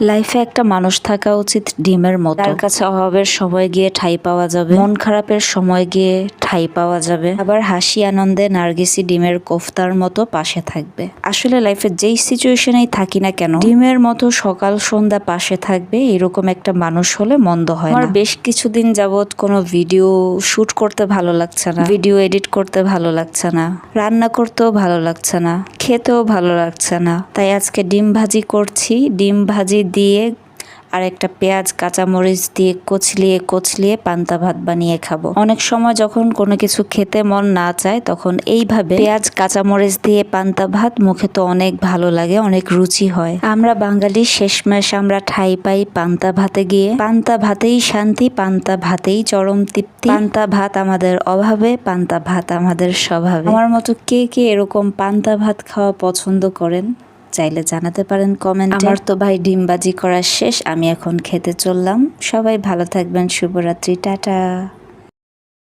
লাইফে একটা মানুষ থাকা উচিত ডিমের মতো। তার কাছে অভাবের সময় গিয়ে ঠাই পাওয়া যাবে। মন খারাপের সময় গিয়ে ঠাই পাওয়া যাবে। আবার হাসি আনন্দে নার্গিসি ডিমের কোফতার মতো পাশে থাকবে। আসলে লাইফে যেই সিচুয়েশনেই থাকি না কেন ডিমের মতো সকাল সন্ধ্যা পাশে থাকবে এরকম একটা মানুষ হলে মন্দ হয় আমার বেশ কিছুদিন যাবত কোনো ভিডিও শুট করতে ভালো লাগছে না। ভিডিও এডিট করতে ভালো লাগছে না। রান্না করতেও ভালো লাগছে না। খেতেও ভালো লাগছে না। তাই আজকে ডিম ভাজি করছি। ডিম ভাজি দিয়ে আর একটা পেঁয়াজ, কাঁচামরিচ দিয়ে কচলিয়ে কচলিয়ে পান্তা ভাত বানিয়ে খাব। অনেক সময় যখন কোনো কিছু খেতে মন না চায়, তখন এইভাবে পেঁয়াজ, কাঁচামরিচ দিয়ে পান্তা ভাত মুখে তো অনেক ভালো লাগে, অনেক রুচি হয়। আমরা বাঙালি শেষমেশ আমরা ঠাই পাই পান্তা ভাতে গিয়ে। পান্তা ভাতেই শান্তি, পান্তা ভাতেই চরম তৃপ্তি। পান্তা ভাত আমাদের অভাবে, পান্তা ভাত আমাদের স্বভাবে। আমার মতো কে কে এরকম পান্তা ভাত খাওয়া পছন্দ করেন? চাইলে জানাতে পারেন কমেন্ট। আমার তো ভাই ডিমবাজি করা শেষ, আমি এখন খেতে চললাম। সবাই ভালো থাকবেন, শুভরাত্রি, টাটা।